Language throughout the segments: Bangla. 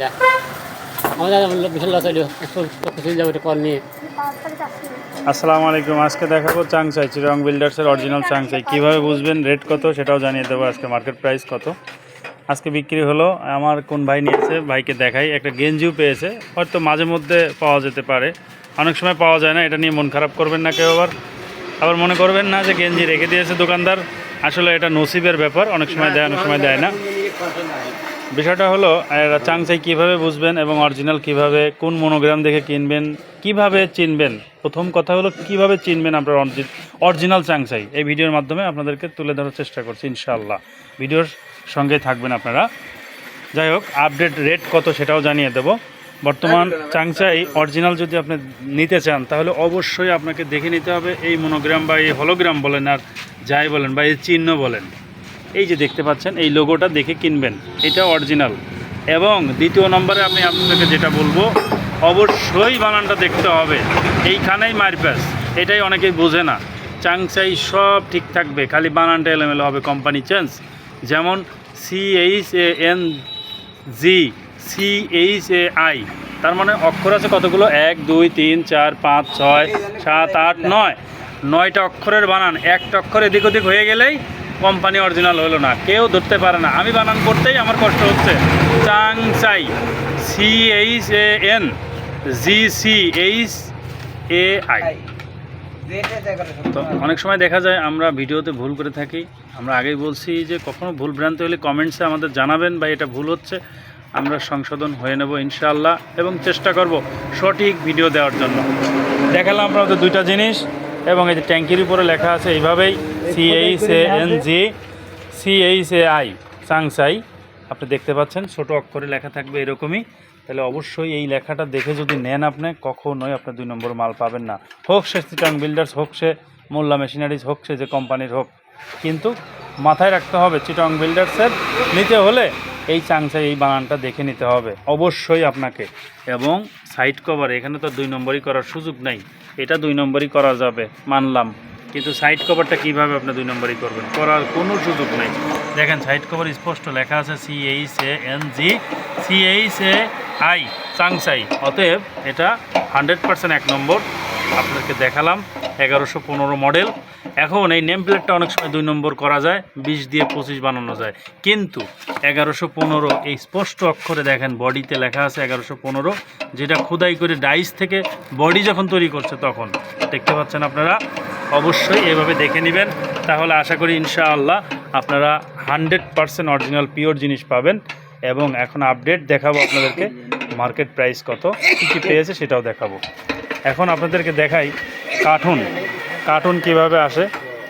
যা আমাদের বিশাল আসসালামু আলাইকুম। আজকে দেখাবো চাংসাই চিরং বিল্ডার্সের অরিজিনাল চাংসাই কীভাবে বুঝবেন রেট কত, সেটাও জানিয়ে দেবো। আজকে মার্কেট প্রাইস কত? আজকে বিক্রি হলো, আমার কোন ভাই নিয়েছে, ভাইকে দেখাই। একটা গেঞ্জিও পেয়েছে, হয়তো মাঝে মধ্যে পাওয়া যেতে পারে। অনেক সময় পাওয়া যায় না, এটা নিয়ে মন খারাপ করবেন না কেউ আবার। আবার মনে করবেন না যে গেঞ্জি রেখে দিয়েছে দোকানদার। আসলে এটা নসিবের ব্যাপার, অনেক সময় দেয়, অনেক সময় দেয় না। বিষয়টা হলো চাংসাই কীভাবে বুঝবেন এবং অরিজিনাল কীভাবে, কোন মনোগ্রাম দেখে কিনবেন, কীভাবে চিনবেন? প্রথম কথা হলো, কীভাবে চিনবেন আপনার অরিজিনাল চাংসাই? এই ভিডিওর মাধ্যমে আপনাদেরকে তুলে ধরার চেষ্টা করছি, ইনশাআল্লাহ। ভিডিওর সঙ্গে থাকবেন আপনারা। যাই হোক, আপডেট রেট কত সেটাও জানিয়ে দেব। বর্তমান চাংচাই অরিজিনাল যদি আপনি নিতে চান, তাহলে অবশ্যই আপনাকে দেখে নিতে হবে, এই মনোগ্রাম বা এই হলোগ্রাম বলেন আর যাই বলেন বা এই চিহ্ন বলেন। এই যে দেখতে পাচ্ছেন, এই লোগোটা দেখে কিনবেন। এটা অরিজিনাল এবং দ্বিতীয় নম্বরে আমি আপনাকে যেটা বলব, অবশ্যই বানানটা দেখতে হবে। এইখানেই মারপ্যাস এটাই অনেকেই বোঝে না। চাংচাই সব ঠিক থাকবে। খালি বানানটা এলোমেলো হবে কোম্পানি চেঞ্জ যেমন C H A N G C H A I তার মানে অক্ষর আছে কতগুলো? এক, দুই, তিন, চার, পাঁচ, ছয়, সাত, আট, নয়। নয়টা অক্ষরের বানান। একটা অক্ষর এদিক ওদিক হয়ে গেলেই কোম্পানি অরিজিনাল হলো না। কেউ ধরতে পারে না। আমি বানান করতেই আমার কষ্ট হচ্ছে। Changchai C H A N G C H A I তো অনেক সময় দেখা যায় আমরা ভিডিওতে ভুল করে থাকি। আমরা আগেই বলছি যে কখনো ভুল ভ্রান্তি হলে কমেন্টসে আমাদের জানাবেন বা এটা ভুল হচ্ছে। আমরা সংশোধন হয়ে নেব ইনশাআল্লাহ এবং চেষ্টা করব সঠিক ভিডিও দেওয়ার জন্য। দেখালাম আপনাদের দুইটা জিনিস এবং এই যে ট্যাঙ্কির উপরে লেখা আছে এইভাবেই। C H A N G C H A I Changchai আপনি দেখতে পাচ্ছেন, ছোট অক্ষরে লেখা থাকবে এরকমই। তাহলে অবশ্যই এই লেখাটা দেখে যদি নেন আপনি, কখনোই আপনি দুই নম্বর মাল পাবেন না। হোক সে চিটাং বিল্ডার্স হোক সে মোল্লা মেশিনারিজ হোক সে যে কোম্পানির হোক। কিন্তু মাথায় রাখতে হবে চিটং বিল্ডার্সের নিতে হলে এই চাংসাই এই বানানটা দেখে নিতে হবে। অবশ্যই আপনাকে। এবং সাইড কভার এখানে তো দুই নম্বরই করার সুযোগ নাই। এটা দুই নম্বরই করা যাবে, মানলাম। কিন্তু সাইড কভারটা কীভাবে আপনি দুই নম্বরই করবেন? করার কোনো সুযোগ নেই। দেখেন সাইড কভার স্পষ্ট লেখা আছে C H A N G C H A I Changchai. অতএব এটা হান্ড্রেড পার্সেন্ট এক নম্বর। আপনাদেরকে দেখালাম, এগারোশো পনেরো মডেল এখন এই নেম প্লেটটা অনেক সময় দুই নম্বর করা যায়, বিশ দিয়ে পঁচিশ বানানো যায়। কিন্তু এগারোশো পনেরো এই স্পষ্ট অক্ষরে দেখেন বডিতে লেখা আছে এগারোশো পনেরো, যেটা খোদাই করে ডাইস থেকে বডি যখন তৈরি করছে তখন। দেখতে পাচ্ছেন আপনারা? অবশ্যই এভাবে দেখে নেবেন। তাহলে আশা করি ইনশাআল্লাহ আপনারা হান্ড্রেড পারসেন্ট অরিজিনাল, পিওর জিনিস পাবেন এবং এখন আপডেট দেখাবো আপনাদেরকে মার্কেট প্রাইস কত, কী কী পেয়েছে সেটাও দেখাবো। এখন আপনাদেরকে দেখাই কার্টুন। কার্টুন কীভাবে আসে?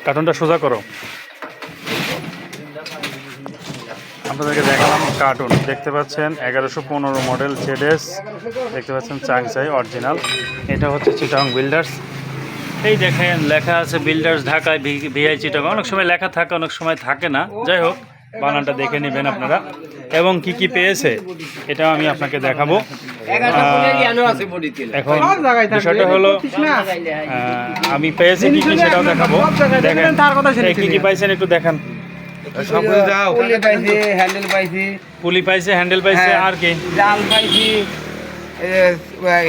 কার্টুনটা সোজা করো। আপনাদেরকে দেখালাম কার্টুন। দেখতে পাচ্ছেন এগারোশো পনেরো মডেল জেডএস দেখতে পাচ্ছেন চাংসাই অরিজিনাল। এটা হচ্ছে চিটাং বিল্ডার্স এই দেখেন লেখা আছে বিল্ডার্স ঢাকায় ভিআই চিটাং অনেক সময় লেখা থাকে অনেক সময় থাকে না। যাই হোক বানানটা দেখে নেবেন আপনারা। এবং কি কি পেয়েছে এটাও আমি আপনাকে দেখাবো। এখন বিষয়টা হলো আমি পেয়েছি কি কি সেটাও দেখাবো। দেখেন কি কি পাইছেন একটু দেখান। পুলি পাইছি হ্যান্ডেল পাইছি। পুলি পাইছে হ্যান্ডেল পাইছে হ্যাঁ। আর কি? জাল পাইছি।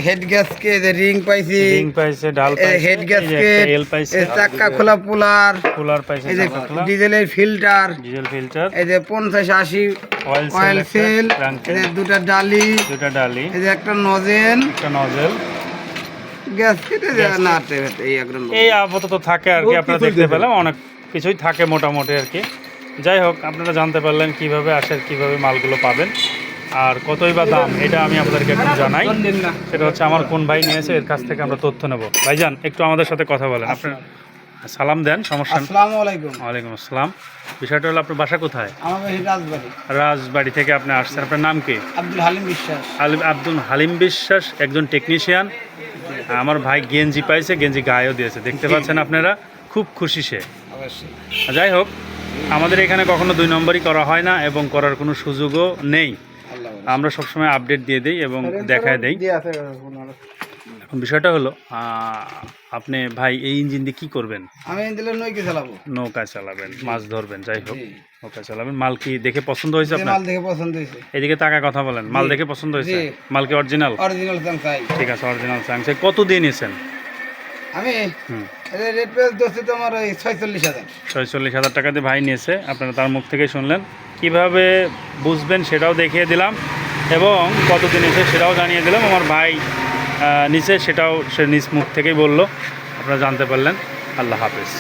হেড গ্যাসকে রিং পাইছি রিং পাইছে ডাল পাইছে হেড গ্যাসকেট এল পাইছে। চাক্কা খোলা পুলার কুলার পাইছে এই যে ডিজেলের ফিল্টার ডিজেল ফিল্টার এই যে পঞ্চাশ আশি অয়েল অয়েল সেল এই যে দুটা ডালি দুটা ডালি। এই যে একটা নজেল একটা নজেল গ্যাস কেটে না এই একদম এই আপাতত থাকে আর কি আপনারা দেখতে পেলাম অনেক কিছুই থাকে মোটামুটি আর কি। যাই হোক আপনারা জানতে পারলেন কীভাবে আসে আর কীভাবে মালগুলো পাবেন। আর কতই বা দাম এটা আমি আপনাদেরকে একটু জানাই। সেটা হচ্ছে আমার কোন ভাই নিয়েছে এর কাছ থেকে আমরা তথ্য নেব। ভাইজান একটু আমাদের সাথে কথা বলেন। আপনার সালাম দেন সমস্যা ওয়ালাইকুম আসসালাম। বিষয়টা হলো আপনার বাসা কোথায়? রাজবাড়ি। রাজবাড়ি থেকে আপনি আসছেন। আপনার নাম কি? আব্দুল হালিম বিশ্বাস। আলিম আব্দুল হালিম বিশ্বাস একজন টেকনিশিয়ান। আমার ভাই গেঞ্জি পাইছে গেঞ্জি গায়েও দিয়েছে। দেখতে পাচ্ছেন আপনারা খুব খুশি সে। যাই হোক আমাদের এখানে কখনো দুই নম্বরই করা হয় না এবং করার কোনো সুযোগও নেই। আমরা সবসময় আপডেট দিয়ে দিই এবং দেখায় দেই। এখন বিষয়টা হলো আপনি ভাই এই ইঞ্জিন দিয়ে কি করবেন? আমি দিলে নইকে চালাবো। নৌকায় চালাবেন মাছ ধরবেন যাই হোক নৌকা চালাবেন। মাল কি দেখে পছন্দ হয়েছে আপনার? মাল দেখে পছন্দ হয়েছে। এদিকে টাকা কথা বলেন মাল দেখে পছন্দ হয়েছে। মাল কি অরিজিনাল অরিজিনাল চাই ঠিক আছে অরিজিনাল চাংসাই কত দিয়ে নিয়েছেন? আমি রেট পেজ দোষে তো আমার ওই ছয়চল্লিশ হাজার। ছয়চল্লিশ হাজার টাকা দিয়ে ভাই নিয়েছে। আপনারা তার মুখ থেকে শুনলেন। কীভাবে বুঝবেন সেটাও দেখিয়ে দিলাম। এবং কতদিন এসে সেটাও জানিয়ে দিলাম। আমার ভাই নিচে সেটাও সে নিজ মুখ থেকেই বলল। আপনারা জানতে পারলেন। আল্লাহ হাফেজ।